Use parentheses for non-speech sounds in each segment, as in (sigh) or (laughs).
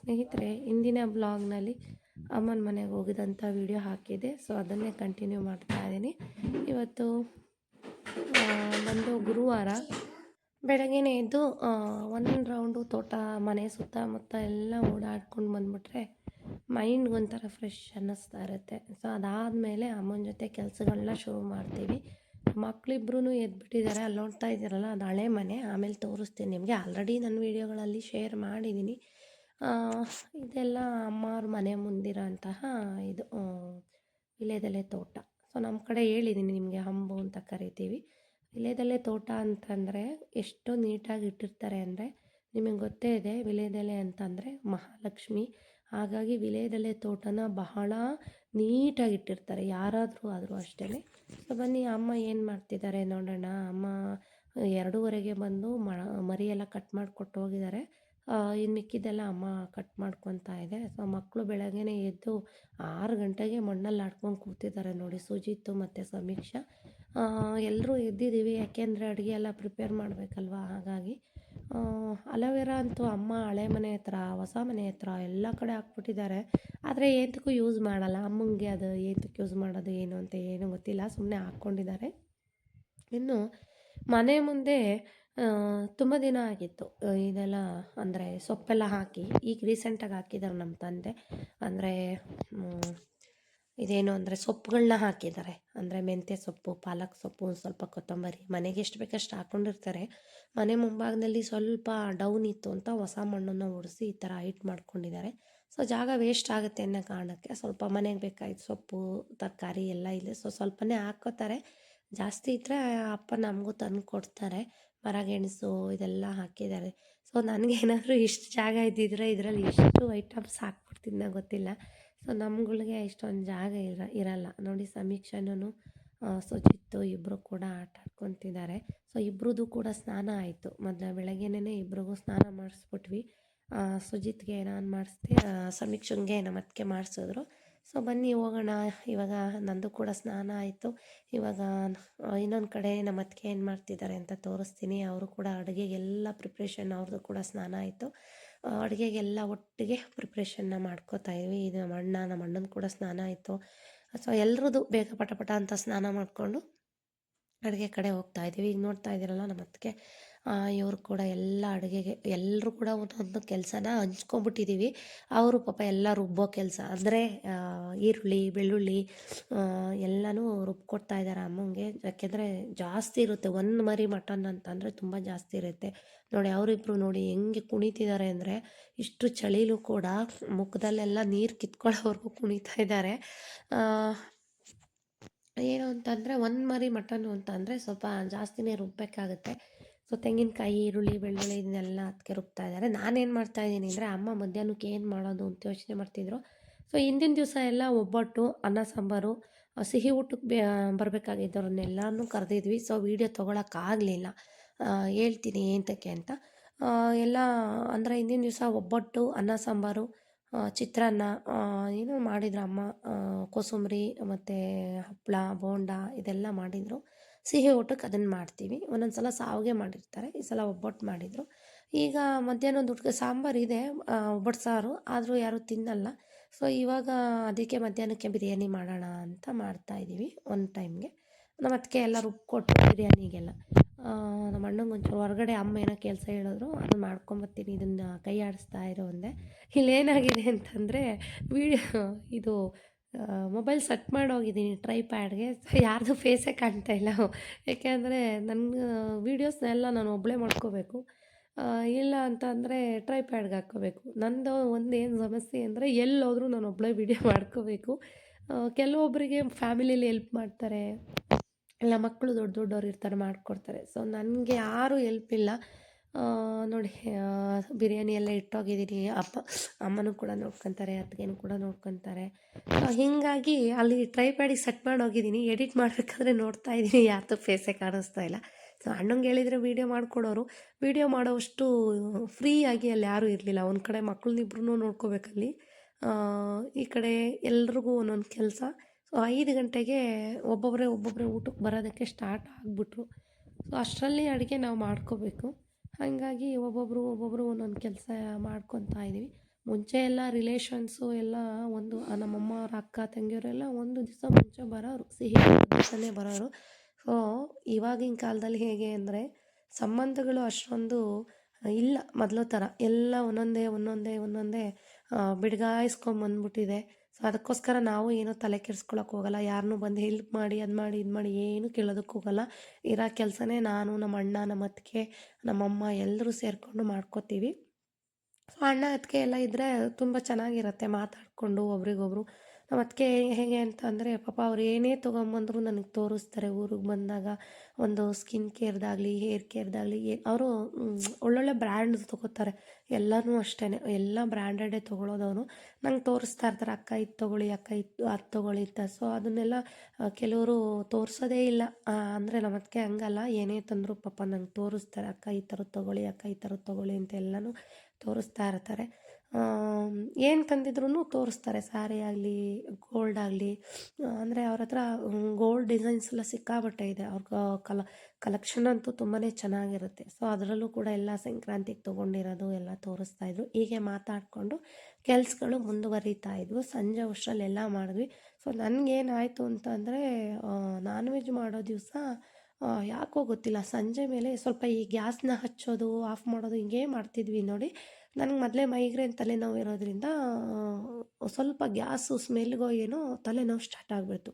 ಸ್ನೇಹಿತರೆ, ಇಂದಿನ ಬ್ಲಾಗ್ನಲ್ಲಿ ಅಮ್ಮನ ಮನೆಗೆ ಹೋಗಿದಂಥ ವಿಡಿಯೋ ಹಾಕಿದೆ. ಸೊ ಅದನ್ನೇ ಕಂಟಿನ್ಯೂ ಮಾಡ್ತಾ ಇದ್ದೀನಿ. ಇವತ್ತು ಬಂದು ಗುರುವಾರ ಬೆಳಗ್ಗೆನೇ ಎದ್ದು ಒಂದು ರೌಂಡು ತೋಟ, ಮನೆ ಸುತ್ತಮುತ್ತ ಎಲ್ಲ ಓಡಾಡ್ಕೊಂಡು ಬಂದುಬಿಟ್ರೆ ಮೈಂಡ್ಗೆ ಒಂಥರ ಫ್ರೆಶ್ ಅನ್ನಿಸ್ತಾ ಇರುತ್ತೆ. ಸೊ ಅದಾದಮೇಲೆ ಅಮ್ಮನ ಜೊತೆ ಕೆಲಸಗಳನ್ನ ಶುರು ಮಾಡ್ತೀವಿ. ಮಕ್ಕಳಿಬ್ರು ಎದ್ಬಿಟ್ಟಿದ್ದಾರೆ ಅಲ್ಲಿ ನೋಡ್ತಾ ಇದ್ದೀರಲ್ಲ, ಅದು ಹಳೆ ಮನೆ. ಆಮೇಲೆ ತೋರಿಸ್ತೀನಿ ನಿಮಗೆ. ಆಲ್ರೆಡಿ ನನ್ನ ವೀಡಿಯೋಗಳಲ್ಲಿ ಶೇರ್ ಮಾಡಿದ್ದೀನಿ ಇದೆಲ್ಲ ಅಮ್ಮವ್ರ ಮನೆ ಮುಂದಿರೋ ಅಂತಹ ಇದು ಆ, ತೋಟ. ಸೊ ನಮ್ಮ ಕಡೆ ಹೇಳಿದ್ದೀನಿ ನಿಮಗೆ ಹಂಬು ಅಂತ ಕರಿತೀವಿ. ವಿಳ್ಯದೆಲೆ ತೋಟ ಅಂತಂದರೆ ಎಷ್ಟು ನೀಟಾಗಿ ಇಟ್ಟಿರ್ತಾರೆ ಅಂದರೆ ನಿಮಗೆ ಗೊತ್ತೇ ಇದೆ ವಿಲೇದೆಲೆ ಅಂತಂದರೆ ಮಹಾಲಕ್ಷ್ಮಿ. ಹಾಗಾಗಿ ವಿಲೇದೆಲೆ ತೋಟನ ಬಹಳ ನೀಟಾಗಿ ಇಟ್ಟಿರ್ತಾರೆ ಯಾರಾದರೂ ಆದರೂ ಅಷ್ಟೇ ಸೊ ಬನ್ನಿ ಅಮ್ಮ ಏನು ಮಾಡ್ತಿದ್ದಾರೆ ನೋಡೋಣ. ಅಮ್ಮ ಎರಡೂವರೆಗೆ ಬಂದು ಮರಿಯೆಲ್ಲ ಕಟ್ ಮಾಡಿಕೊಟ್ಟು ಹೋಗಿದ್ದಾರೆ. ಇನ್ನು ಮಿಕ್ಕಿದ್ದೆಲ್ಲ ಅಮ್ಮ ಕಟ್ ಮಾಡ್ಕೊತಾ ಇದೆ. ಸೊ ಮಕ್ಕಳು ಬೆಳಗ್ಗೆನೇ ಎದ್ದು ಆರು ಗಂಟೆಗೆ ಮಣ್ಣಲ್ಲಿ ಆಡ್ಕೊಂಡು ಕೂತಿದ್ದಾರೆ ನೋಡಿ ಸುಜಿತ್ತು ಮತ್ತು ಸಮೀಕ್ಷಾ. ಎಲ್ಲರೂ ಎದ್ದಿದ್ದೀವಿ. ಯಾಕೆಂದರೆ ಅಡುಗೆ ಎಲ್ಲ ಪ್ರಿಪೇರ್ ಮಾಡಬೇಕಲ್ವ? ಹಾಗಾಗಿ ಅಲೋವೆರಾ ಅಂತೂ ಅಮ್ಮ ಹಳೆ ಮನೆ ಹತ್ರ, ಹೊಸ ಮನೆ ಹತ್ರ ಎಲ್ಲ ಕಡೆ ಹಾಕ್ಬಿಟ್ಟಿದ್ದಾರೆ. ಆದರೆ ಏತಕ್ಕೂ ಯೂಸ್ ಮಾಡಲ್ಲ. ಅಮ್ಮಂಗೆ ಅದು ಏತಕ್ಕೆ ಯೂಸ್ ಮಾಡೋದು ಏನು ಅಂತ ಏನೂ ಗೊತ್ತಿಲ್ಲ. ಸುಮ್ಮನೆ ಹಾಕ್ಕೊಂಡಿದ್ದಾರೆ. ಇನ್ನು ಮನೆ ಮುಂದೆ ತುಂಬ ದಿನ ಆಗಿತ್ತು. ಇದೆಲ್ಲ ಅಂದರೆ ಸೊಪ್ಪೆಲ್ಲ ಹಾಕಿ, ಈಗ ರೀಸೆಂಟಾಗಿ ಹಾಕಿದ್ದಾರೆ ನಮ್ಮ ತಂದೆ. ಅಂದರೆ ಇದೇನು ಅಂದರೆ ಸೊಪ್ಪುಗಳನ್ನ ಹಾಕಿದ್ದಾರೆ ಅಂದರೆ ಮೆಂತ್ಯ ಸೊಪ್ಪು, ಪಾಲಕ್ ಸೊಪ್ಪು ಸ್ವಲ್ಪ ಕೊತ್ತಂಬರಿ. ಮನೆಗೆ ಎಷ್ಟು ಬೇಕಷ್ಟು ಹಾಕ್ಕೊಂಡಿರ್ತಾರೆ ಮನೆ ಮುಂಭಾಗದಲ್ಲಿ ಸ್ವಲ್ಪ ಡೌನ್ ಇತ್ತು ಅಂತ ಹೊಸ ಮಣ್ಣನ್ನು ಒಡಿಸಿ ಈ ಥರ ಹೈಟ್ ಮಾಡ್ಕೊಂಡಿದ್ದಾರೆ. ಸೊ ಜಾಗ ವೇಸ್ಟ್ ಆಗುತ್ತೆ ಅನ್ನೋ ಕಾರಣಕ್ಕೆ ಸ್ವಲ್ಪ ಮನೆಗೆ ಬೇಕಾಯ್ತು ಸೊಪ್ಪು, ತರಕಾರಿ ಎಲ್ಲ ಇದೆ ಸೊ, ಸ್ವಲ್ಪನೇ ಹಾಕ್ಕೋತಾರೆ. ಜಾಸ್ತಿ ಇದ್ದರೆ ಅಪ್ಪ ನಮಗೂ ತಂದು ಕೊಡ್ತಾರೆ ಮರಗೆಣಸು ಇದೆಲ್ಲ ಹಾಕಿದ್ದಾರೆ. ಸೊ ನನಗೇನಾದರೂ ಇಷ್ಟು ಜಾಗ ಇದ್ದಿದ್ರೆ ಇದರಲ್ಲಿ ಎಷ್ಟು ಐಟಮ್ಸ್ ಹಾಕ್ಬಿಡ್ತಿದ್ನ ಗೊತ್ತಿಲ್ಲ. ಸೊ ನಮ್ಗಳಿಗೆ ಇಷ್ಟೊಂದು ಜಾಗ ಇರ, ಇರಲ್ಲ. ನೋಡಿ, ಸಮೀಕ್ಷನೂ ಸುಚಿತ್ತು ಇಬ್ಬರು ಕೂಡ ಆಟ ಆಡ್ಕೊತಿದ್ದಾರೆ. ಸೊ ಇಬ್ರದ್ದು ಕೂಡ ಸ್ನಾನ ಆಯಿತು. ಮೊದಲ ಬೆಳಗ್ಗೆನೇ ಇಬ್ರಿಗೂ ಸ್ನಾನ ಮಾಡಿಸ್ಬಿಟ್ವಿ. ಸುಜಿತ್ಗೆ ನಾನು ಮಾಡಿಸ್ದೆ ಸಮೀಕ್ಷಂಗೆ ನಮ್ಮ ಅತ್ತಿಗೆ ಮಾಡಿಸಿದ್ರು. ಸೊ ಬನ್ನಿ ಹೋಗೋಣ. ಇವಾಗ ನಂದು ಕೂಡ ಸ್ನಾನ ಆಯಿತು. ಇವಾಗ ಇನ್ನೊಂದು ಕಡೆ ನಮ್ಮ ಅತ್ತಿಗೆ ಏನು ಮಾಡ್ತಿದ್ದಾರೆ ಅಂತ ತೋರಿಸ್ತೀನಿ. ಅವರು ಕೂಡ ಅಡುಗೆಗೆಲ್ಲ ಪ್ರಿಪ್ರೇಷನ್ ಅವ್ರದ್ದು ಕೂಡ ಸ್ನಾನ ಆಯಿತು. ಅಡುಗೆಗೆಲ್ಲ ಒಟ್ಟಿಗೆ ಪ್ರಿಪ್ರೇಷನ್ನ ಮಾಡ್ಕೋತಾ ಇದ್ವಿ. ಇದು ನಮ್ಮ ಅಣ್ಣ, ನಮ್ಮ ಅಣ್ಣನ ಕೂಡ ಸ್ನಾನ ಆಯಿತು. ಸೊ ಎಲ್ರದ್ದು ಬೇಗ ಪಟ ಪಟ ಅಂತ ಸ್ನಾನ ಮಾಡಿಕೊಂಡು ಅಡುಗೆ ಕಡೆ ಹೋಗ್ತಾ ಇದ್ದೀವಿ. ಈಗ ನೋಡ್ತಾ ಇದ್ದೀರಲ್ಲ ನಮ್ಮ ಅತ್ತಿಗೆ. ಇವರು ಕೂಡ ಎಲ್ಲ ಅಡುಗೆಗೆ ಎಲ್ಲರೂ ಕೂಡ ಒಂದೊಂದು ಕೆಲಸನ ಹಂಚ್ಕೊಂಬಿಟ್ಟಿದ್ದೀವಿ ಅವರು ಪಾಪ ಎಲ್ಲ ರುಬ್ಬೋ ಕೆಲಸ. ಅಂದರೆ ಈರುಳ್ಳಿ, ಬೆಳ್ಳುಳ್ಳಿ ಎಲ್ಲನೂ ರುಬ್ಕೊಡ್ತಾ ಇದ್ದಾರೆ ಅಮ್ಮಂಗೆ. ಯಾಕೆಂದರೆ ಜಾಸ್ತಿ ಇರುತ್ತೆ. ಒಂದು ಮರಿ ಮಟನ್ ಅಂತಂದರೆ ತುಂಬ ಜಾಸ್ತಿ ಇರುತ್ತೆ. ನೋಡಿ ಅವರಿಬ್ಬರು ನೋಡಿ ಹೆಂಗೆ ಕುಣಿತಿದ್ದಾರೆ ಅಂದರೆ ಇಷ್ಟು ಚಳಿಲೂ ಕೂಡ ಮುಖದಲ್ಲೆಲ್ಲ ನೀರು ಕಿತ್ಕೊಳ್ಳೋವರೆಗೂ ಕುಣಿತಾ ಇದ್ದಾರೆ. ಏನು ಅಂತಂದರೆ, ಒಂದು ಮರಿ ಮಟನ್ನು ಅಂತಂದರೆ ಸ್ವಲ್ಪ ಜಾಸ್ತಿನೇ ರುಬ್ಬಬೇಕಾಗುತ್ತೆ ಸೊ ತೆಂಗಿನಕಾಯಿ, ಈರುಳ್ಳಿ, ಬೆಳ್ಳುಳ್ಳಿ ಇದನ್ನೆಲ್ಲ ಅದಕ್ಕೆ ರುಬ್ತಾ ಇದ್ದಾರೆ. ನಾನೇನು ಮಾಡ್ತಾ ಇದ್ದೀನಿ ಅಂದರೆ ಅಮ್ಮ ಮಧ್ಯಾಹ್ನಕ್ಕೆ ಏನು ಮಾಡೋದು ಅಂತ ಯೋಚನೆ ಮಾಡ್ತಿದ್ರು. ಸೊ ಹಿಂದಿನ ದಿವಸ ಎಲ್ಲ ಒಬ್ಬಟ್ಟು, ಅನ್ನ, ಸಾಂಬಾರು ಸಿಹಿ ಊಟಕ್ಕೆ ಬೇ ಬರಬೇಕಾಗಿದ್ದವ್ರನ್ನೆಲ್ಲನೂ ಕರೆದಿದ್ವಿ. ಸೊ ವೀಡಿಯೋ ತೊಗೊಳಕ್ಕಾಗಲಿಲ್ಲ. ಹೇಳ್ತೀನಿ ಏನಕ್ಕೆ ಅಂತ. ಎಲ್ಲ ಅಂದರೆ ಹಿಂದಿನ ದಿವಸ ಒಬ್ಬಟ್ಟು, ಅನ್ನ, ಸಾಂಬಾರು ಚಿತ್ರಾನ್ನ ಏನು ಮಾಡಿದ್ರು ಅಮ್ಮ. ಕೋಸಂಬರಿ ಮತ್ತು ಹಪ್ಪಳ ಬೋಂಡ ಇದೆಲ್ಲ ಮಾಡಿದರು. ಸಿಹಿ ಊಟಕ್ಕೆ ಅದನ್ನು ಮಾಡ್ತೀವಿ. ಒಂದೊಂದು ಸಲ ಸಾವಿಗೆ ಮಾಡಿರ್ತಾರೆ. ಈ ಸಲ ಒಬ್ಬಟ್ಟು ಮಾಡಿದರು. ಈಗ ಮಧ್ಯಾಹ್ನದ ಊಟಕ್ಕೆ ಸಾಂಬಾರು ಇದೆ ಒಬ್ಬಟ್ಟು ಸಾರು. ಆದರೂ ಯಾರೂ ತಿನ್ನಲ್ಲ. ಸೊ ಇವಾಗ ಅದಕ್ಕೆ ಮಧ್ಯಾಹ್ನಕ್ಕೆ ಬಿರಿಯಾನಿ ಮಾಡೋಣ ಅಂತ ಮಾಡ್ತಾ ಇದ್ದೀವಿ ಒಂದು ಟೈಮ್ಗೆ. ನಮ್ಮ ಅದಕ್ಕೆ ಎಲ್ಲ ರುಬ್ಕೊಟ್ಟು ಬಿರಿಯಾನಿಗೆಲ್ಲ. ನಮ್ಮ ಅಣ್ಣಂಗೆ ಒಂಚೂರು ಹೊರಗಡೆ ಅಮ್ಮ ಏನೋ ಕೆಲಸ ಹೇಳಿದ್ರು. ಅದನ್ನ ಮಾಡ್ಕೊಂಬರ್ತೀನಿ ಇದನ್ನು ಕೈ ಆಡಿಸ್ತಾ ಇರೋ ಒಂದೆ ಇಲ್ಲೇನಾಗಿದೆ ಅಂತಂದರೆ, ವೀಡಿಯೋ ಇದು ಮೊಬೈಲ್ ಸೆಟ್ ಮಾಡೋಗಿದ್ದೀನಿ ಟ್ರೈ ಪ್ಯಾಡ್ಗೆ ಯಾರ್ದು ಫೇಸೇ ಕಾಣ್ತಾ ಇಲ್ಲ. ಯಾಕೆಂದರೆ ನನ್ನ ವೀಡಿಯೋಸ್ನೆಲ್ಲ ನಾನು ಒಬ್ಬಳೇ ಮಾಡ್ಕೋಬೇಕು. ಇಲ್ಲ ಅಂತ ಅಂದರೆ ಟ್ರೈ ಪ್ಯಾಡ್ಗೆ ಹಾಕ್ಕೋಬೇಕು. ನಂದು ಒಂದು ಏನು ಸಮಸ್ಯೆ ಅಂದರೆ ಎಲ್ಲೋದ್ರೂ ನಾನು ಒಬ್ಬಳೇ ವೀಡಿಯೋ ಮಾಡ್ಕೋಬೇಕು. ಕೆಲವೊಬ್ಬರಿಗೆ ಫ್ಯಾಮಿಲಿಲಿ ಹೆಲ್ಪ್ ಮಾಡ್ತಾರೆ. ಇಲ್ಲ ಮಕ್ಕಳು ದೊಡ್ಡ ದೊಡ್ಡವ್ರು ಇರ್ತಾರೆ, ಮಾಡಿಕೊಡ್ತಾರೆ. ಸೊ ನನಗೆ ಯಾರೂ ಹೆಲ್ಪ್ ಇಲ್ಲ. ನೋಡಿ ಬಿರಿಯಾನಿ ಎಲ್ಲ ಇಟ್ಟೋಗಿದ್ದೀನಿ. ಅಪ್ಪ, ಅಮ್ಮನೂ ಕೂಡ ನೋಡ್ಕೊತಾರೆ, ಅತ್ತಿಗೆನೂ ಕೂಡ ನೋಡ್ಕೊತಾರೆ. ಹೀಗಾಗಿ ಅಲ್ಲಿ ಟ್ರೈ ಪ್ಯಾಡಿಗೆ ಸೆಟ್ ಮಾಡಿ ಹೋಗಿದ್ದೀನಿ. ಎಡಿಟ್ ಮಾಡಬೇಕಾದ್ರೆ ನೋಡ್ತಾ ಇದ್ದೀನಿ. ಯಾರ್ದು ಫೇಸೇ ಕಾಣಿಸ್ತಾ ಇಲ್ಲ. ಸೊ ಅಣ್ಣಂಗೆ ಹೇಳಿದರೆ ವೀಡಿಯೋ ಮಾಡಿಕೊಡೋರು. ವೀಡಿಯೋ ಮಾಡೋವಷ್ಟು ಆಗಿ ಅಲ್ಲಿ ಯಾರೂ ಇರಲಿಲ್ಲ. ಒಂದು ಕಡೆ ಮಕ್ಕಳನ್ನಿಬ್ರು ನೋಡ್ಕೋಬೇಕಲ್ಲಿ. ಈ ಕಡೆ ಎಲ್ರಿಗೂ ಒಂದೊಂದು ಕೆಲಸ. ಸೊ ಐದು ಗಂಟೆಗೆ ಒಬ್ಬೊಬ್ಬರೇ ಒಬ್ಬೊಬ್ಬರೇ ಊಟಕ್ಕೆ ಬರೋದಕ್ಕೆ ಸ್ಟಾರ್ಟ್ ಆಗಿಬಿಟ್ರು. ಸೊ ಅಷ್ಟರಲ್ಲಿ ಅಡುಗೆ ನಾವು ಮಾಡ್ಕೋಬೇಕು. ಹಾಗಾಗಿ ಒಬ್ಬೊಬ್ಬರು ಒಬ್ಬೊಬ್ಬರು ಒಂದೊಂದು ಕೆಲಸ ಮಾಡ್ಕೊತಾ ಇದ್ದೀವಿ ಮುಂಚೆ ಎಲ್ಲ ರಿಲೇಷನ್ಸು ಎಲ್ಲ ಒಂದು ನಮ್ಮಮ್ಮ, ಅವ್ರ ಅಕ್ಕ, ತಂಗಿಯವರೆಲ್ಲ ಒಂದು ದಿವಸ ಮುಂಚೆ ಬರೋರು, ಸಿಹಿ ದಿವಸನೇ ಬರೋರು. ಸೊ ಇವಾಗಿನ ಕಾಲದಲ್ಲಿ ಹೇಗೆ ಅಂದರೆ, ಸಂಬಂಧಗಳು ಅಷ್ಟೊಂದು ಇಲ್ಲ ಮೊದಲು ಥರ ಎಲ್ಲ ಒಂದೊಂದೇ ಒಂದೊಂದೇ ಒಂದೊಂದೇ ಬಿಡ್ಗಾಯಿಸ್ಕೊಂಬಂದ್ಬಿಟ್ಟಿದೆ ಸೊ ಅದಕ್ಕೋಸ್ಕರ ನಾವು ಏನು ತಲೆ ಕೆಡ್ಸ್ಕೊಳಕ್ಕೆ ಹೋಗಲ್ಲ. ಯಾರನ್ನೂ ಬಂದು ಹೆಲ್ಪ್ ಮಾಡಿ, ಅದು ಮಾಡಿ, ಇದು ಮಾಡಿ ಏನು ಕೇಳೋದಕ್ಕೆ ಹೋಗಲ್ಲ. ಇರೋ ಕೆಲಸನೇ ನಾನು, ನಮ್ಮ ಅಣ್ಣ, ನಮ್ಮ ಅತ್ತಿಗೆ ನಮ್ಮಮ್ಮ ಎಲ್ಲರೂ ಸೇರಿಕೊಂಡು ಮಾಡ್ಕೋತೀವಿ. ಸೊ ಅಣ್ಣ, ಅತ್ತಿಗೆ ಎಲ್ಲ ಇದ್ದರೆ ತುಂಬ ಚೆನ್ನಾಗಿರುತ್ತೆ ಮಾತಾಡಿಕೊಂಡು ಒಬ್ರಿಗೊಬ್ರು. ನಮ್ಮ ಅತ್ತಿಗೆ ಹೇಗೆ ಅಂತ ಅಂದರೆ, ಪಾಪ ಅವ್ರು ಏನೇ ತೊಗೊಂಬಂದ್ರು ನನಗೆ ತೋರಿಸ್ತಾರೆ ಊರಿಗೆ ಬಂದಾಗ. ಒಂದು ಸ್ಕಿನ್ ಕೇರ್ದಾಗಲಿ ಹೇರ್ ಕೇರ್ದಾಗಲಿ ಅವರು ಒಳ್ಳೊಳ್ಳೆ ಬ್ರ್ಯಾಂಡ್ ತೊಗೋತಾರೆ. ಎಲ್ಲನೂ ಅಷ್ಟೇ ಎಲ್ಲ ಬ್ರ್ಯಾಂಡೆಡೇ ತೊಗೊಳೋದವರು ನಂಗೆ ತೋರಿಸ್ತಾ ಇರ್ತಾರೆ, ಅಕ್ಕ ಇದು ತೊಗೊಳ್ಳಿ, ಅಕ್ಕ ಇದು, ಅದು ತೊಗೊಳ್ಳಿ ಅಂತ. ಸೊ ಅದನ್ನೆಲ್ಲ ಕೆಲವರು ತೋರಿಸೋದೇ ಇಲ್ಲ. ಅಂದರೆ ನಮ್ಮ ಅತ್ತಿಗೆ ಹಂಗಲ್ಲ. ಏನೇ ತಂದರೂ ಪಾಪ ನಂಗೆ ತೋರಿಸ್ತಾರೆ, ಅಕ್ಕ ಈ ಥರದ್ದು ತೊಗೊಳ್ಳಿ, ಅಕ್ಕ ಈ ಥರದ್ದು ತೊಗೊಳ್ಳಿ ಅಂತ ಎಲ್ಲನೂ ತೋರಿಸ್ತಾ ಇರ್ತಾರೆ. ಏನು ತಂದಿದ್ರೂ ತೋರಿಸ್ತಾರೆ. ಸ್ಯಾರಿ ಆಗಲಿ ಗೋಲ್ಡ್ ಆಗಲಿ. ಅಂದರೆ ಅವ್ರ ಹತ್ರ ಗೋಲ್ಡ್ ಡಿಸೈನ್ಸ್ ಎಲ್ಲ ಸಿಕ್ಕಾಬಟ್ಟೆ ಇದೆ. ಅವ್ರ ಕಲ ಕಲೆಕ್ಷನ್ ಅಂತೂ ತುಂಬಾ ಚೆನ್ನಾಗಿರುತ್ತೆ. ಸೊ ಅದರಲ್ಲೂ ಕೂಡ ಎಲ್ಲ ಸಂಕ್ರಾಂತಿಗೆ ತೊಗೊಂಡಿರೋದು ಎಲ್ಲ ತೋರಿಸ್ತಾ ಇದ್ರು. ಹೀಗೆ ಮಾತಾಡಿಕೊಂಡು ಕೆಲ್ಸಗಳು ಮುಂದುವರಿತಾ ಇದ್ವು. ಸಂಜೆ ಅಷ್ಟರಲ್ಲೆಲ್ಲ ಮಾಡಿದ್ವಿ. ಸೊ ನನಗೇನಾಯಿತು ಅಂತಂದರೆ ನಾನ್ ವೆಜ್ ಮಾಡೋ ದಿವಸ ಯಾಕೋ ಗೊತ್ತಿಲ್ಲ. ಸಂಜೆ ಮೇಲೆ ಸ್ವಲ್ಪ ಈ ಗ್ಯಾಸ್ನ ಹಚ್ಚೋದು, ಆಫ್ ಮಾಡೋದು ಹಿಂಗೇ ಮಾಡ್ತಿದ್ವಿ ನೋಡಿ. ನನಗೆ ಮೊದಲೇ ಮೈಗ್ರೇನ್ ತಲೆನೋವು ಇರೋದ್ರಿಂದ ಸ್ವಲ್ಪ ಗ್ಯಾಸು ಸ್ಮೆಲ್ಗೋ ಏನೋ ತಲೆನೋವು ಸ್ಟಾರ್ಟ್ ಆಗಿಬಿಡ್ತು.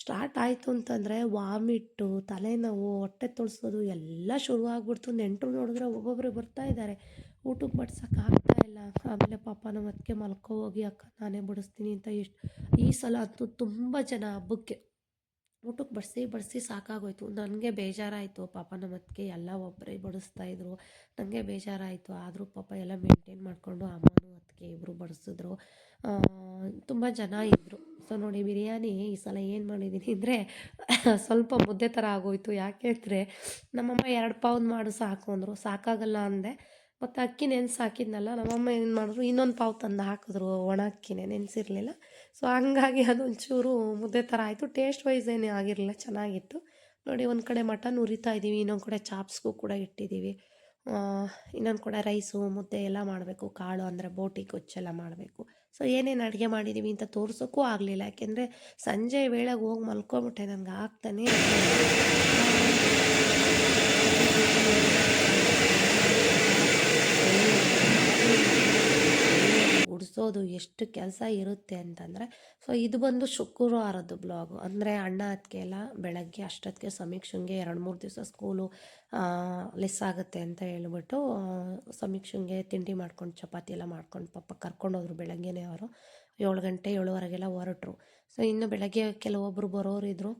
ಸ್ಟಾರ್ಟ್ ಆಯಿತು ಅಂತಂದರೆ ವಾಮಿಟ್ಟು, ತಲೆನೋವು, ಹೊಟ್ಟೆ ತೊಳಸೋದು ಎಲ್ಲ ಶುರು ಶುರುವಾಗ್ಬಿಡ್ತು ನೆಂಟರು ನೋಡಿದ್ರೆ ಒಬ್ಬೊಬ್ಬರು ಬರ್ತಾ ಇದ್ದಾರೆ ಊಟಕ್ಕೆ ಬಡ್ಸೋಕೆ ಆಗ್ತಾ ಇಲ್ಲ. ಆಮೇಲೆ ಪಾಪ ನಮ್ಮ ಅದಕ್ಕೆ ಮಲ್ಕೋ ಹೋಗಿ, ಅಕ್ಕ, ನಾನೇ ಬಡಿಸ್ತೀನಿ ಅಂತ ಎಷ್ಟು, ಈ ಸಲ ಅಂತೂ ತುಂಬ ಜನ ಹಬ್ಬಕ್ಕೆ ಊಟಕ್ಕೆ ಬಡಿಸಿ ಬಡಿಸಿ ಸಾಕಾಗೋಯ್ತು. ನನಗೆ ಬೇಜಾರಾಯಿತು. ಪಾಪ ನಮ್ಮ ಅತ್ತಿಗೆ ಎಲ್ಲ ಒಬ್ಬರೇ ಬಡಿಸ್ತಾಯಿದ್ರು ನನಗೆ ಬೇಜಾರಾಯಿತು. ಆದರೂ ಪಾಪ ಎಲ್ಲ ಮೇಂಟೈನ್ ಮಾಡಿಕೊಂಡು ಅಮ್ಮನೂ ಅತ್ತಿಗೆ ಇಬ್ಬರು ಬಡಿಸಿದ್ರು. ತುಂಬ ಜನ ಇದ್ದರು ಸೊ ನೋಡಿ ಬಿರಿಯಾನಿ ಈ ಸಲ ಏನು ಮಾಡಿದ್ದೀನಿ ಅಂದರೆ (laughs) ಸ್ವಲ್ಪ ಮುದ್ದೆ ಥರ ಆಗೋಯ್ತು. ಯಾಕೆ ಅಂದರೆ ನಮ್ಮಮ್ಮ ಎರಡು ಪೌಂಡ್ ಮಾಡು ಸಾಕು ಅಂದರು. ಸಾಕಾಗಲ್ಲ ಅಂದೆ. ಮತ್ತು ಅಕ್ಕಿ ನೆನೆಸಿ ಹಾಕಿದ್ನಲ್ಲ, ನಮ್ಮಮ್ಮ ಏನು ಮಾಡಿದ್ರು, ಇನ್ನೊಂದು ಪಾವು ತಂದು ಹಾಕಿದ್ರು, ಒಣ ಅಕ್ಕಿನೇ ನೆನೆಸಿರಲಿಲ್ಲ. ಸೊ ಹಂಗಾಗಿ ಅದೊಂಚೂರು ಮುದ್ದೆ ಥರ ಆಯಿತು. ಟೇಸ್ಟ್ ವೈಸ್ ಏನೇ ಆಗಿರಲಿಲ್ಲ, ಚೆನ್ನಾಗಿತ್ತು. ನೋಡಿ, ಒಂದು ಕಡೆ ಮಟನ್ ಉರಿತಾ ಇದ್ದೀವಿ ಇನ್ನೊಂದು ಕಡೆ ಚಾಪ್ಸ್ಗೂ ಕೂಡ ಇಟ್ಟಿದ್ದೀವಿ ಇನ್ನೊಂದು ಕಡೆ ರೈಸು ಮುದ್ದೆ ಎಲ್ಲ ಮಾಡಬೇಕು, ಕಾಳು ಅಂದರೆ ಬೋಟಿ ಕೊಚ್ಚೆಲ್ಲ ಮಾಡಬೇಕು. ಸೊ ಏನೇನು ಅಡುಗೆ ಮಾಡಿದ್ದೀವಿ ಅಂತ ತೋರ್ಸೋಕ್ಕೂ ಆಗಲಿಲ್ಲ. ಯಾಕೆಂದರೆ ಸಂಜೆ ವೇಳೆಗೆ ಹೋಗಿ ಮಲ್ಕೊಂಬಿಟ್ಟೆ ನನಗೆ ಆಗ್ತಾನೆ ಗುಡಿಸೋದು ಎಷ್ಟು ಕೆಲಸ ಇರುತ್ತೆ ಅಂತಂದರೆ ಸೊ ಇದು ಬಂದು ಶುಕ್ರವಾರದ್ದು ಬ್ಲಾಗು ಅಂದರೆ ಅಣ್ಣ ಅದಕ್ಕೆ ಎಲ್ಲ ಬೆಳಗ್ಗೆ ಅಷ್ಟೊತ್ತಿಗೆ ಸಮೀಕ್ಷೆಗೆ ಎರಡು ಮೂರು ದಿವಸ ಸ್ಕೂಲು ಲೆಸ್ ಆಗುತ್ತೆ ಅಂತ ಹೇಳ್ಬಿಟ್ಟು ಸಮೀಕ್ಷೆಗೆ ತಿಂಡಿ ಮಾಡ್ಕೊಂಡು, ಚಪಾತಿ ಎಲ್ಲ ಮಾಡ್ಕೊಂಡು ಪಾಪ ಕರ್ಕೊಂಡೋದ್ರು ಬೆಳಗ್ಗೆನೇ ಅವರು. ಏಳು ಗಂಟೆ ಏಳುವರೆಗೆಲ್ಲ ಹೊರಟರು. ಸೊ ಇನ್ನು ಬೆಳಗ್ಗೆ ಕೆಲವೊಬ್ಬರು ಬರೋರು ಇದ್ದರು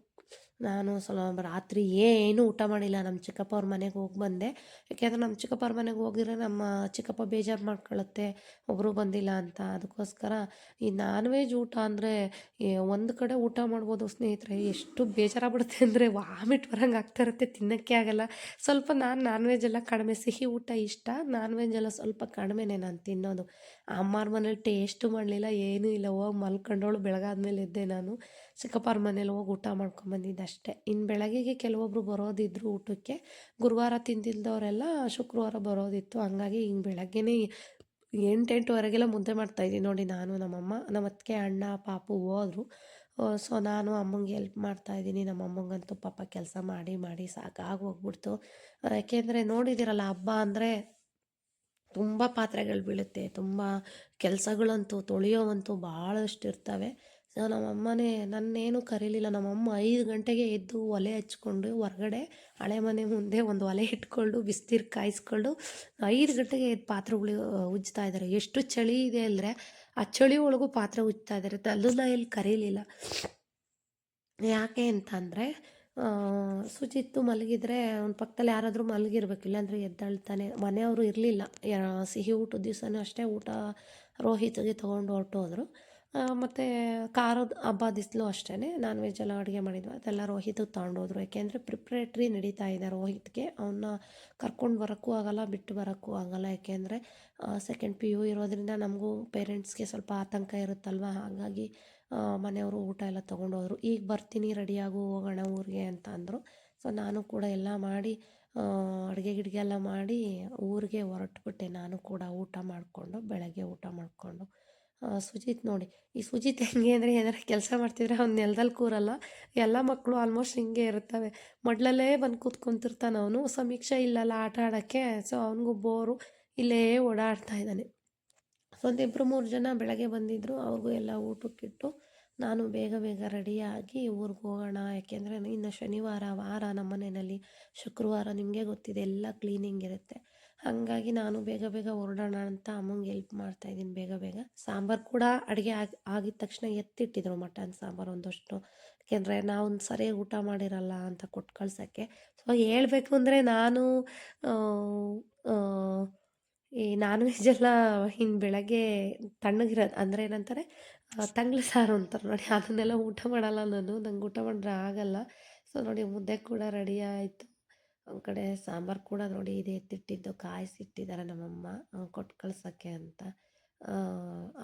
ನಾನು ಸ್ವಲ್ಪ ರಾತ್ರಿ ಏನು ಊಟ ಮಾಡಿಲ್ಲ, ನಮ್ಮ ಚಿಕ್ಕಪ್ಪ ಅವ್ರ ಮನೆಗೆ ಹೋಗಿ ಬಂದೆ. ಯಾಕೆಂದರೆ ನಮ್ಮ ಚಿಕ್ಕಪ್ಪ ಅವ್ರ ಮನೆಗೆ ಹೋಗಿದ್ರೆ ನಮ್ಮ ಚಿಕ್ಕಪ್ಪ ಬೇಜಾರು ಮಾಡ್ಕೊಳ್ಳುತ್ತೆ ಒಬ್ಬರು ಬಂದಿಲ್ಲ ಅಂತ. ಅದಕ್ಕೋಸ್ಕರ ಈ ನಾನ್ ವೆಜ್ ಊಟ ಅಂದರೆ ಒಂದು ಕಡೆ ಊಟ ಮಾಡ್ಬೋದು ಸ್ನೇಹಿತರೆ, ಎಷ್ಟು ಬೇಜಾರಾಗ್ಬಿಡುತ್ತೆ ಅಂದರೆ ವಾಮಿಟ್ ಬರಂಗೆ ಆಗ್ತಾ ಇರುತ್ತೆ, ತಿನ್ನೋಕ್ಕೆ ಆಗಲ್ಲ. ಸ್ವಲ್ಪ ನಾನು ನಾನ್ ವೆಜ್ ಎಲ್ಲ ಕಡಿಮೆ. ಸಿಹಿ ಊಟ ಇಷ್ಟ ನಾನ್ ವೆಜ್ ಎಲ್ಲ ಸ್ವಲ್ಪ ಕಡಿಮೆನೇ ನಾನು ತಿನ್ನೋದು. ಅಮ್ಮವ್ರ ಮನೇಲಿ ಟೇಸ್ಟು ಮಾಡಲಿಲ್ಲ, ಏನೂ ಇಲ್ಲ. ಹೋಗಿ ಮಲ್ಕೊಂಡೋಳು ಬೆಳಗಾದ್ಮೇಲೆ ಇದ್ದೆ ನಾನು. ಚಿಕ್ಕಪ್ಪರ ಮನೇಲಿ ಹೋಗಿ ಊಟ ಮಾಡ್ಕೊಂಬಂದಿದ್ದೆ ಅಷ್ಟೇ. ಇನ್ನು ಬೆಳಗ್ಗೆಗೆ ಕೆಲವೊಬ್ಬರು ಬರೋದಿದ್ರು ಊಟಕ್ಕೆ. ಗುರುವಾರ ತಿಂದಿಲ್ದವರೆಲ್ಲ ಶುಕ್ರವಾರ ಬರೋದಿತ್ತು. ಹಂಗಾಗಿ ಹಿಂಗೆ ಬೆಳಗ್ಗೆನೇ ಎಂಟೆಂಟುವರೆಗೆಲ್ಲ ಮುದ್ದೆ ಮಾಡ್ತಾಯಿದ್ದೀನಿ ನೋಡಿ, ನಾನು, ನಮ್ಮಮ್ಮ, ನಮ್ಮ ಅತ್ತಿಗೆ ಅಣ್ಣ, ಪಾಪು ಹೋದರು. ಸೊ, ನಾನು ಅಮ್ಮಂಗೆ ಹೆಲ್ಪ್ ಮಾಡ್ತಾಯಿದ್ದೀನಿ ನಮ್ಮ ಅಮ್ಮಂಗಂತೂ ಪಾಪ ಕೆಲಸ ಮಾಡಿ ಮಾಡಿ ಸಾಕಾಗಿ ಹೋಗ್ಬಿಡ್ತು. ಯಾಕೆಂದರೆ ನೋಡಿದ್ದೀರಲ್ಲ, ಹಬ್ಬ ಅಂದರೆ ತುಂಬ ಪಾತ್ರೆಗಳು ಬೀಳುತ್ತೆ, ತುಂಬ ಕೆಲಸಗಳಂತೂ ತೊಳೆಯೋವಂತೂ ಭಾಳಷ್ಟು ಇರ್ತವೆ ಸೊ ನಮ್ಮಮ್ಮನೇ, ನನ್ನೇನು ಕರೀಲಿಲ್ಲ. ನಮ್ಮಮ್ಮ ಐದು ಗಂಟೆಗೆ ಎದ್ದು ಒಲೆ ಹಚ್ಕೊಂಡು ಹೊರಗಡೆ ಹಳೆ ಮನೆ ಮುಂದೆ ಒಂದು ಒಲೆ ಇಟ್ಕೊಂಡು ಬಿಸಿನೀರು ಕಾಯಿಸ್ಕೊಂಡು ಐದು ಗಂಟೆಗೆ ಎದ್ದು ಪಾತ್ರೆಗಳು ಉಜ್ತಾ ಇದ್ದಾರೆ. ಎಷ್ಟು ಚಳಿ ಇದೆ ಅಂದರೆ ಆ ಚಳಿ ಒಳಗೂ ಪಾತ್ರೆ ಉಜ್ತಾ ಇದ್ದಾರೆ. ಅದನ್ನ ಎಲ್ಲಿ ಕರೀಲಿಲ್ಲ. ಯಾಕೆ ಅಂತಂದರೆ ಸುಚಿತ್ತು ಮಲಗಿದ್ರೆ ಅವ್ನ ಪಕ್ಕದಲ್ಲಿ ಯಾರಾದರೂ ಮಲಗಿರ್ಬೇಕು, ಇಲ್ಲಾಂದರೆ ಎದ್ದಾಳ್ತಾನೆ. ಮನೆಯವರು ಇರಲಿಲ್ಲ. ಸಿಹಿ ಊಟದ ದಿವಸನೂ ಅಷ್ಟೇ ಊಟ ರೋಹಿತ್ಗೆ ತೊಗೊಂಡು ಹೊರಟೋದ್ರು ಮತ್ತು ಖಾರದ ಹಬ್ಬ ದಿಸ್ಲು ಅಷ್ಟೇ ನಾನ್ ವೆಜ್ ಎಲ್ಲ ಅಡುಗೆ ಮಾಡಿದ್ವಿ. ಅದೆಲ್ಲ ರೋಹಿತ್ಗೆ ತೊಗೊಂಡೋದ್ರು ಯಾಕೆಂದರೆ ಪ್ರಿಪ್ರೇಟ್ರಿ ನಡೀತಾ ಇದೆ ರೋಹಿತ್ಗೆ. ಅವನ್ನ ಕರ್ಕೊಂಡು ಬರೋಕ್ಕೂ ಆಗೋಲ್ಲ, ಬಿಟ್ಟು ಬರೋಕ್ಕೂ ಆಗೋಲ್ಲ. ಯಾಕೆಂದರೆ ಸೆಕೆಂಡ್ ಪಿ ಯು ಇರೋದ್ರಿಂದ ನಮಗೂ ಪೇರೆಂಟ್ಸ್ಗೆ ಸ್ವಲ್ಪ ಆತಂಕ ಇರುತ್ತಲ್ವ? ಹಾಗಾಗಿ ಮನೆಯವರು ಊಟ ಎಲ್ಲ ತೊಗೊಂಡೋದ್ರು. ಈಗ ಬರ್ತೀನಿ ರೆಡಿಯಾಗು ಹೋಗೋಣ ಊರಿಗೆ ಅಂತ ಅಂದರು. ಸೊ ನಾನು ಕೂಡ ಎಲ್ಲ ಮಾಡಿ ಅಡುಗೆ ಗಿಡಿಗೆ ಎಲ್ಲ ಮಾಡಿ ಊರಿಗೆ ಹೊರಟ್ಬಿಟ್ಟೆ. ನಾನು ಕೂಡ ಊಟ ಮಾಡಿಕೊಂಡು, ಬೆಳಗ್ಗೆ ಊಟ ಮಾಡಿಕೊಂಡು. ಸುಜಿತ್ ನೋಡಿ, ಈ ಸುಜಿತ್ ಹೆಂಗೆ ಅಂದರೆ ಏನಾರು ಕೆಲಸ ಮಾಡ್ತಿದ್ರೆ ಅವ್ನು ನೆಲದಲ್ಲಿ ಕೂರಲ್ಲ. ಎಲ್ಲ ಮಕ್ಕಳು ಆಲ್ಮೋಸ್ಟ್ ಹಿಂಗೆ ಇರ್ತವೆ ಮಡ್ಲಲ್ಲೇ ಬಂದು ಕೂತ್ಕೊಂತಿರ್ತಾನೆ ಅವನು. ಸಮೀಕ್ಷೆ ಇಲ್ಲಲ್ಲ ಆಟ ಆಡೋಕ್ಕೆ. ಸೊ ಅವನಿಗೂ ಬೋರು ಇಲ್ಲೇ ಓಡಾಡ್ತಾ ಇದ್ದಾನೆ. ಸೊ ಒಂದು ಮೂರು ಜನ ಬೆಳಗ್ಗೆ ಬಂದಿದ್ದರು ಅವ್ರಿಗೂ ಎಲ್ಲ ಊಟಕ್ಕಿಟ್ಟು ನಾನು ಬೇಗ ಬೇಗ ರೆಡಿಯಾಗಿ ಊರಿಗೆ ಹೋಗೋಣ. ಯಾಕೆಂದರೆ ಇನ್ನು ಶನಿವಾರ, ವಾರ ನಮ್ಮ ಮನೆಯಲ್ಲಿ ಶುಕ್ರವಾರ ನಿಮಗೆ ಗೊತ್ತಿದೆ ಎಲ್ಲ ಕ್ಲೀನಿಂಗ್ ಇರುತ್ತೆ. ಹಾಗಾಗಿ ನಾನು ಬೇಗ ಬೇಗ ಹೊರಡೋಣ ಅಂತ ಅಮ್ಮಂಗೆ ಮಾಡ್ತಾ ಮಾಡ್ತಾಯಿದ್ದೀನಿ ಬೇಗ ಬೇಗ. ಸಾಂಬಾರು ಕೂಡ ಅಡುಗೆ ಆಗಿ, ಆಗಿದ ತಕ್ಷಣ ಎತ್ತಿಟ್ಟಿದ್ರು ಮಟನ್ ಸಾಂಬಾರು ಒಂದಷ್ಟು. ಯಾಕೆಂದರೆ ನಾವು ಒಂದು ಸರಿಯಾಗಿ ಊಟ ಮಾಡಿರಲ್ಲ ಅಂತ ಕೊಟ್ಟು ಕಳ್ಸೋಕ್ಕೆ. ಸೊ ಹೇಳಬೇಕು ಅಂದರೆ ನಾನು ಈ ನಾನ್ ವೆಜ್ ಎಲ್ಲ ಹಿಂಗೆ ಬೆಳಗ್ಗೆ ತಣ್ಣಗಿರೋದು ಅಂದರೆ ಏನಂತಾರೆ ತಂಗ್ಳು ಸಾರು ಅಂತಾರೆ ನೋಡಿ, ಅದನ್ನೆಲ್ಲ ಊಟ ಮಾಡಲ್ಲ ನಾನು, ನಂಗೆ ಊಟ ಮಾಡಿದ್ರೆ ಆಗಲ್ಲ. ಸೊ ನೋಡಿ, ಮುದ್ದೆ ಕೂಡ ರೆಡಿ ಆಯಿತು. ಒಂದು ಕಡೆ ಸಾಂಬಾರು ಕೂಡ ನೋಡಿ, ಇದೆ ಎತ್ತಿಟ್ಟಿದ್ದು, ಕಾಯಿಸಿಟ್ಟಿದ್ದಾರೆ ನಮ್ಮಮ್ಮ ಕೊಟ್ಟು ಕಳ್ಸೋಕ್ಕೆ ಅಂತ.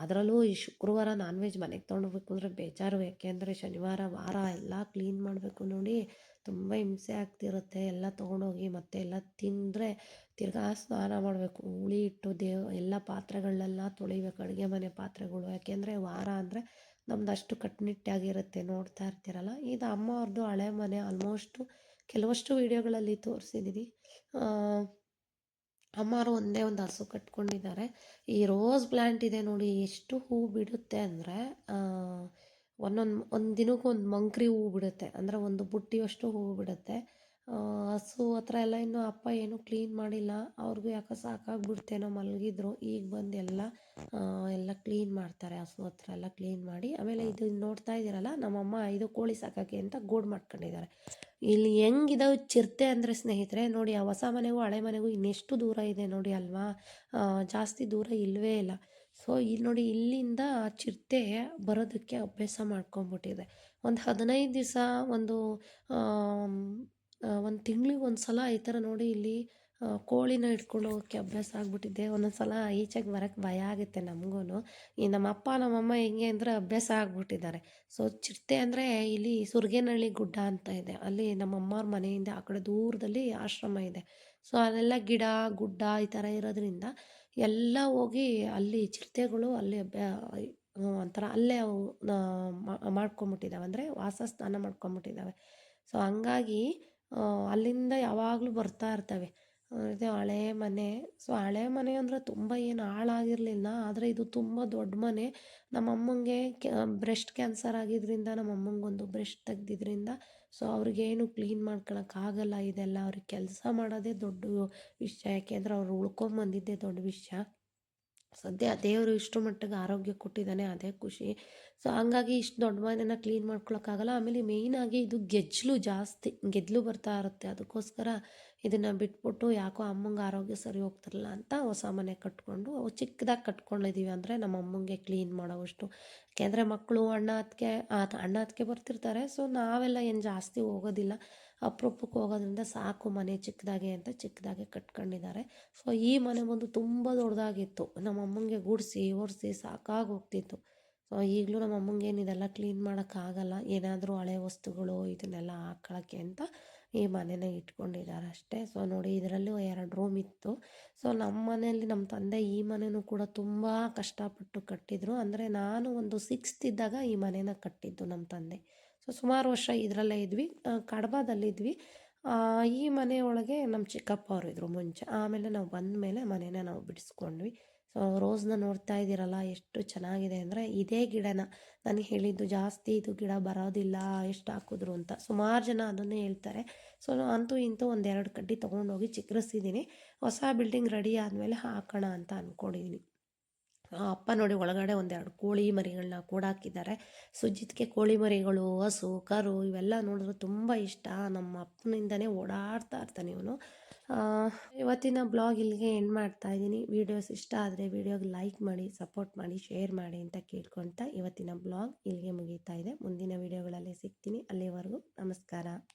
ಅದರಲ್ಲೂ ಈ ಶುಕ್ರವಾರ ನಾನ್ ವೆಜ್ ಮನೆಗೆ ತೊಗೊಂಡೋಗ್ಬೇಕು ಅಂದರೆ ಬೇಜಾರು. ಯಾಕೆಂದರೆ ಶನಿವಾರ, ವಾರ ಎಲ್ಲ ಕ್ಲೀನ್ ಮಾಡಬೇಕು ನೋಡಿ. ತುಂಬ ಹಿಂಸೆ ಆಗ್ತಿರುತ್ತೆ. ಎಲ್ಲ ತೊಗೊಂಡೋಗಿ ಮತ್ತೆ ಎಲ್ಲ ತಿಂದರೆ ತಿರ್ಗಾ ಸ್ನಾನ ಮಾಡಬೇಕು. ಹುಳಿ ಇಟ್ಟು ದೇವ್, ಎಲ್ಲ ಪಾತ್ರೆಗಳನ್ನೆಲ್ಲ ತೊಳಿಬೇಕು. ಅಡುಗೆ ಮನೆ ಪಾತ್ರೆಗಳು. ಯಾಕೆಂದರೆ ವಾರ ಅಂದರೆ ನಮ್ದು ಅಷ್ಟು ಕಟ್ಟುನಿಟ್ಟಾಗಿರುತ್ತೆ ನೋಡ್ತಾ ಇರ್ತೀರಲ್ಲ? ಇದು ಅಮ್ಮ ಅವ್ರದ್ದು ಹಳೆ ಮನೆ. ಆಲ್ಮೋಸ್ಟು ಕೆಲವಷ್ಟು ವೀಡಿಯೋಗಳಲ್ಲಿ ತೋರಿಸಿದ್ದೀನಿ ಅಮ್ಮವರು ಒಂದೇ ಒಂದು ಹಸು ಕಟ್ಕೊಂಡಿದ್ದಾರೆ. ಈ ರೋಸ್ ಪ್ಲ್ಯಾಂಟ್ ಇದೆ ನೋಡಿ, ಎಷ್ಟು ಹೂ ಬಿಡುತ್ತೆ ಅಂದರೆ ಒಂದೊಂದು ಒಂದು ದಿನಕ್ಕೂ ಒಂದು ಮಂಕ್ರಿ ಹೂ ಬಿಡುತ್ತೆ. ಅಂದರೆ ಒಂದು ಬುಟ್ಟಿಯಷ್ಟು ಹೂ ಬಿಡುತ್ತೆ. ಹಸು ಹತ್ರ ಎಲ್ಲ ಇನ್ನೂ ಅಪ್ಪ ಏನು ಕ್ಲೀನ್ ಮಾಡಿಲ್ಲ. ಅವ್ರಿಗೂ ಯಾಕೋ ಸಾಕಾಗ್ಬಿಡ್ತೇನೋ ಮಲಗಿದ್ರು. ಈಗ ಬಂದು ಎಲ್ಲ ಎಲ್ಲ ಕ್ಲೀನ್ ಮಾಡ್ತಾರೆ. ಹಸು ಹತ್ರ ಎಲ್ಲ ಕ್ಲೀನ್ ಮಾಡಿ. ಆಮೇಲೆ ಇದು ನೋಡ್ತಾ ಇದ್ದೀರಲ್ಲ, ನಮ್ಮಮ್ಮ ಇದು ಕೋಳಿ ಸಾಕೋಕ್ಕೆ ಅಂತ ಗೂಡು ಮಾಡ್ಕೊಂಡಿದ್ದಾರೆ. ಇಲ್ಲಿ ಹೆಂಗಿದಾವೆ ಚಿರತೆ ಅಂದರೆ ಸ್ನೇಹಿತರೆ, ನೋಡಿ ಆ ಹೊಸ ಮನೆಗೂ ಹಳೆ ಮನೆಗೂ ಇನ್ನೆಷ್ಟು ದೂರ ಇದೆ ನೋಡಿ ಅಲ್ವಾ? ಜಾಸ್ತಿ ದೂರ ಇಲ್ಲವೇ ಇಲ್ಲ. ಸೊ ಇಲ್ಲಿ ನೋಡಿ ಇಲ್ಲಿಂದ ಚಿರತೆ ಬರೋದಕ್ಕೆ ಅಭ್ಯಾಸ ಮಾಡ್ಕೊಂಬಿಟ್ಟಿದೆ ಒಂದು ಹದಿನೈದು ದಿವಸ ಒಂದು ಒಂದು ತಿಂಗ್ಳಿಗೆ ಒಂದು ಸಲ ಈ ಥರ ನೋಡಿ ಇಲ್ಲಿ ಕೋಳಿನ ಇಟ್ಕೊಂಡು ಹೋಗೋಕ್ಕೆ ಅಭ್ಯಾಸ ಆಗಿಬಿಟ್ಟಿದೆ. ಒಂದೊಂದು ಸಲ ಈಚೆಗೆ ಬರೋಕ್ಕೆ ಭಯ ಆಗುತ್ತೆ ನಮಗೂ ಈ ನಮ್ಮಪ್ಪ, ನಮ್ಮಮ್ಮ ಹೆಂಗೆ ಅಂದರೆ ಅಭ್ಯಾಸ ಆಗಿಬಿಟ್ಟಿದ್ದಾರೆ. ಸೊ ಚಿರತೆ ಅಂದರೆ ಇಲ್ಲಿ ಸುರ್ಗೇನಹಳ್ಳಿ ಗುಡ್ಡ ಅಂತ ಇದೆ. ಅಲ್ಲಿ ನಮ್ಮಮ್ಮವ್ರ ಮನೆಯಿಂದ ಆ ಕಡೆ ದೂರದಲ್ಲಿ ಆಶ್ರಮ ಇದೆ. ಸೊ, ಅಲ್ಲೆಲ್ಲ ಗಿಡ, ಗುಡ್ಡ ಈ ಥರ ಇರೋದ್ರಿಂದ ಎಲ್ಲ ಹೋಗಿ ಅಲ್ಲಿ ಚಿರತೆಗಳು ಅಲ್ಲಿ ಅಭ್ಯಾ ಒಂಥರ ಅಲ್ಲೇ ಅವು ಮಾಡ್ಕೊಂಬಿಟ್ಟಿದ್ದಾವೆ ಅಂದರೆ ವಾಸಸ್ಥಾನ ಮಾಡ್ಕೊಂಬಿಟ್ಟಿದ್ದಾವೆ ಸೊ, ಹಂಗಾಗಿ ಅಲ್ಲಿಂದ ಯಾವಾಗಲೂ ಬರ್ತಾ ಇರ್ತವೆ. ಇದು ಹಳೆ ಮನೆ. ಸೊ ಹಳೆ ಮನೆ ಅಂದರೆ ತುಂಬ ಏನು ಹಾಳಾಗಿರಲಿಲ್ಲ. ಆದರೆ ಇದು ತುಂಬ ದೊಡ್ಡ ಮನೆ. ನಮ್ಮ ಅಮ್ಮಂಗೆ ಬ್ರೆಸ್ಟ್ ಕ್ಯಾನ್ಸರ್ ಆಗಿದ್ದರಿಂದ ಅಮ್ಮಂಗೊಂದು ಬ್ರೆಸ್ಟ್ ತೆಗ್ದಿದ್ರಿಂದ ಸೊ ಅವ್ರಿಗೇನು ಕ್ಲೀನ್ ಮಾಡ್ಕೊಳಕ್ಕಾಗಲ್ಲ ಇದೆಲ್ಲ ಅವ್ರಿಗೆ ಕೆಲಸ ಮಾಡೋದೇ ದೊಡ್ಡ ವಿಷಯ. ಯಾಕೆಂದರೆ ಅವ್ರು ಉಳ್ಕೊಂಬಂದಿದ್ದೇ ದೊಡ್ಡ ವಿಷಯ. ಸದ್ಯ ದೇವರು ಇಷ್ಟು ಮಟ್ಟಿಗೆ ಆರೋಗ್ಯ ಕೊಟ್ಟಿದ್ದಾನೆ, ಅದೇ ಖುಷಿ. ಸೊ ಹಂಗಾಗಿ ಇಷ್ಟು ದೊಡ್ಡ ಮನೆಯನ್ನು ಕ್ಲೀನ್ ಮಾಡ್ಕೊಳಕ್ಕಾಗಲ್ಲ ಆಮೇಲೆ ಮೇಯ್ನಾಗಿ ಇದು ಗೆಜ್ಲು ಜಾಸ್ತಿ ಗೆದ್ಲು ಬರ್ತಾ ಇರುತ್ತೆ. ಅದಕ್ಕೋಸ್ಕರ ಇದನ್ನು ಬಿಟ್ಬಿಟ್ಟು ಯಾಕೋ ಅಮ್ಮಂಗೆ ಆರೋಗ್ಯ ಸರಿ ಹೋಗ್ತಿರಲ್ಲ ಅಂತ ಹೊಸ ಮನೆ ಕಟ್ಕೊಂಡು, ಅವು ಚಿಕ್ಕದಾಗಿ ಕಟ್ಕೊಂಡಿದ್ದೀವಿ ಅಂದರೆ ನಮ್ಮ ಅಮ್ಮಂಗೆ ಕ್ಲೀನ್ ಮಾಡೋವಷ್ಟು. ಯಾಕೆಂದರೆ ಮಕ್ಕಳು ಅಣ್ಣ ಅದಕ್ಕೆ ಅಣ್ಣ ಅದಕ್ಕೆ ಬರ್ತಿರ್ತಾರೆ. ಸೊ ನಾವೆಲ್ಲ ಏನು ಜಾಸ್ತಿ ಹೋಗೋದಿಲ್ಲ. ಅಪರೂಪಕ್ಕೆ ಹೋಗೋದ್ರಿಂದ ಸಾಕು ಮನೆ ಚಿಕ್ಕದಾಗೆ ಅಂತ ಚಿಕ್ಕದಾಗೆ ಕಟ್ಕೊಂಡಿದ್ದಾರೆ. ಸೊ ಈ ಮನೆ ಬಂದು ತುಂಬ ದೊಡ್ಡದಾಗಿತ್ತು. ನಮ್ಮ ಅಮ್ಮಂಗೆ ಗುಡಿಸಿ, ಒರೆಸಿ ಸಾಕಾಗಿ ಹೋಗ್ತಿತ್ತು. ಸೊ ಈಗಲೂ ನಮ್ಮ ಅಮ್ಮಂಗೆ ಇದೆಲ್ಲ ಕ್ಲೀನ್ ಮಾಡೋಕ್ಕಾಗಲ್ಲ. ಏನಾದರೂ ಹಳೆ ವಸ್ತುಗಳು ಇದನ್ನೆಲ್ಲ ಹಾಕೊಳ್ಳೋಕ್ಕೆ ಅಂತ ಈ ಮನೇನ ಇಟ್ಕೊಂಡಿದ್ದಾರೆ ಅಷ್ಟೇ. ಸೊ ನೋಡಿ ಇದರಲ್ಲೂ ಎರಡು ರೂಮ್ ಇತ್ತು. ಸೊ ನಮ್ಮ ಮನೆಯಲ್ಲಿ ನಮ್ಮ ತಂದೆ ಈ ಮನೆಯೂ ಕೂಡ ತುಂಬ ಕಷ್ಟಪಟ್ಟು ಕಟ್ಟಿದ್ರು. ಅಂದರೆ ನಾನು ಒಂದು ಸಿಕ್ಸ್ತ್ ಇದ್ದಾಗ ಈ ಮನೇನ ಕಟ್ಟಿದ್ದು ನಮ್ಮ ತಂದೆ. ಸೊ ಸುಮಾರು ವರ್ಷ ಇದರಲ್ಲೇ ಇದ್ವಿ. ಕಡಬದಲ್ಲಿದ್ವಿ. ಈ ಮನೆಯೊಳಗೆ ನಮ್ಮ ಚಿಕ್ಕಪ್ಪ ಅವರು ಇದ್ದರು ಮುಂಚೆ. ಆಮೇಲೆ ನಾವು ಬಂದ ಮೇಲೆ ಮನೇನ ನಾವು ಬಿಡಿಸ್ಕೊಂಡ್ವಿ. ಸೊ ರೋಸ್ನ ನೋಡ್ತಾ ಇದ್ದೀರಲ್ಲ, ಎಷ್ಟು ಚೆನ್ನಾಗಿದೆ ಅಂದರೆ ಇದೇ ಗಿಡನ. ನಾನು ಹೇಳಿದ್ದು ಜಾಸ್ತಿ ಇದು ಗಿಡ ಬರೋದಿಲ್ಲ, ಎಷ್ಟು ಹಾಕಿದ್ರು ಅಂತ. ಸುಮಾರು ಜನ ಅದನ್ನೇ ಹೇಳ್ತಾರೆ. ಸೊ ಅಂತೂ ಇಂತೂ ಒಂದೆರಡು ಕಡ್ಡಿ ತೊಗೊಂಡೋಗಿ ಚಿಕ್ಕರಿಸಿದ್ದೀನಿ ಹೊಸ ಬಿಲ್ಡಿಂಗ್ ರೆಡಿ ಆದಮೇಲೆ ಹಾಕೋಣ ಅಂತ ಅಂದ್ಕೊಂಡಿದ್ದೀನಿ ಅಪ್ಪ ನೋಡಿ ಒಳಗಡೆ ಒಂದೆರಡು ಕೋಳಿ ಮರಿಗಳನ್ನ ಕೂಡ ಹಾಕಿದ್ದಾರೆ. ಸುಜಿತ್ಗೆ ಕೋಳಿ ಮರಿಗಳು, ಹಸು, ಕರು ಇವೆಲ್ಲ ನೋಡಿದ್ರೆ ತುಂಬ ಇಷ್ಟ. ನಮ್ಮ ಅಪ್ಪನಿಂದನೇ ಓಡಾಡ್ತಾ ಇರ್ತಾನೆ ಇವನು. ಇವತ್ತಿನ ಬ್ಲಾಗ್ ಇಲ್ಲಿಗೆ ಎಂಡ್ ಮಾಡ್ತಾ ಇದ್ದೀನಿ. ವೀಡಿಯೋಸ್ ಇಷ್ಟ ಆದರೆ ವಿಡಿಯೋಗೆ ಲೈಕ್ ಮಾಡಿ ಸಪೋರ್ಟ್ ಮಾಡಿ ಶೇರ್ ಮಾಡಿ ಅಂತ ಕೇಳ್ಕೊಳ್ತಾ ಇವತ್ತಿನ ಬ್ಲಾಗ್ ಇಲ್ಲಿಗೆ ಮುಗೀತಾ ಇದೆ. ಮುಂದಿನ ವೀಡಿಯೋಗಳಲ್ಲಿ ಸಿಗ್ತೀನಿ. ಅಲ್ಲಿವರೆಗೂ ನಮಸ್ಕಾರ.